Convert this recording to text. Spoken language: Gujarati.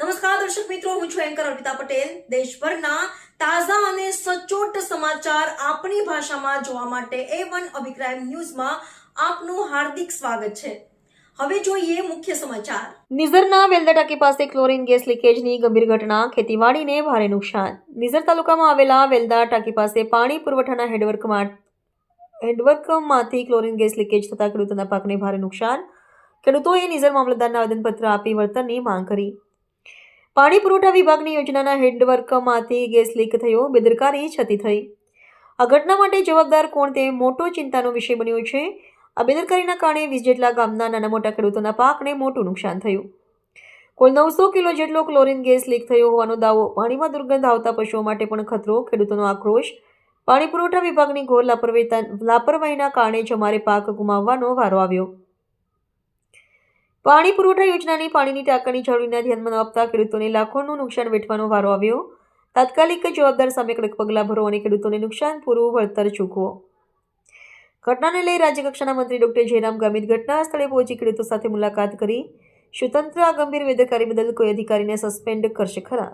નમસ્કાર, દર્શક મિત્રો, હું છું એન્કર અર્પિતા પટેલ. દેશભરના તાજા અને સચોટ સમાચાર આપણી ભાષામાં જોવા માટે એ વન અભિપ્રાય ન્યૂઝમાં આપનું હાર્દિક સ્વાગત છે. હવે જોઈએ મુખ્ય સમાચાર. નિઝરના વેલદા ટાંકી પાસે ક્લોરીન ગેસ લીકેજની ગંભીર ઘટના. ખેતીવાડીને ભારે નુકસાન. નિઝર તાલુકામાં આવેલા વેલદા ટાંકી પાસે પાણી પુરવઠાના હેડવર્કમાં હેન્ડવર્કમાંથી ક્લોરીન ગેસ લીકેજ થતાં ખેડૂતોના પાકને ભારે નુકસાન. ખેડૂતોએ નિઝર મામલતદારને આવેદનપત્ર આપી વળતરની માંગ કરી. પાણી પુરવઠા વિભાગની યોજનાના હેડવર્કમાંથી ગેસ લીક થયો, બેદરકારી છતી થઈ. આ ઘટના માટે જવાબદાર કોણ તે મોટો ચિંતાનો વિષય બન્યો છે. આ બેદરકારીના કારણે વીસ જેટલા ગામના નાના મોટા ખેડૂતોના પાકને મોટું નુકસાન થયું. કુલ નવસો કિલો જેટલો ક્લોરીન ગેસ લીક થયો હોવાનો દાવો પાણીમાં દુર્ગંધ આવતા પશુઓ માટે પણ ખતરો, ખેડૂતોનો આક્રોશ. પાણી પુરવઠા વિભાગની ઘોર લાપરવાહીતા લાપરવાહીના કારણે જ અમારે પાક ગુમાવવાનો વારો આવ્યો. પાણી પુરવઠા યોજનાની પાણીની ટાંકાની જાળવીના ધ્યાનમાં આપતા ખેડૂતોને લાખોનું નુકસાન વેઠવાનો વારો આવ્યો. તાત્કાલિક જવાબદાર સામે કડક પગલાં ભરો અને ખેડૂતોને નુકસાન પૂરું વળતર ચૂકવો. ઘટનાને લઈ રાજ્યકક્ષાના મંત્રી ડોક્ટર જયરામ ગામિત ઘટના સ્થળે પહોંચી ખેડૂતો સાથે મુલાકાત કરી. સ્વતંત્ર આ ગંભીર વેદકારી બદલ કોઈ અધિકારીને સસ્પેન્ડ કરશે ખરા.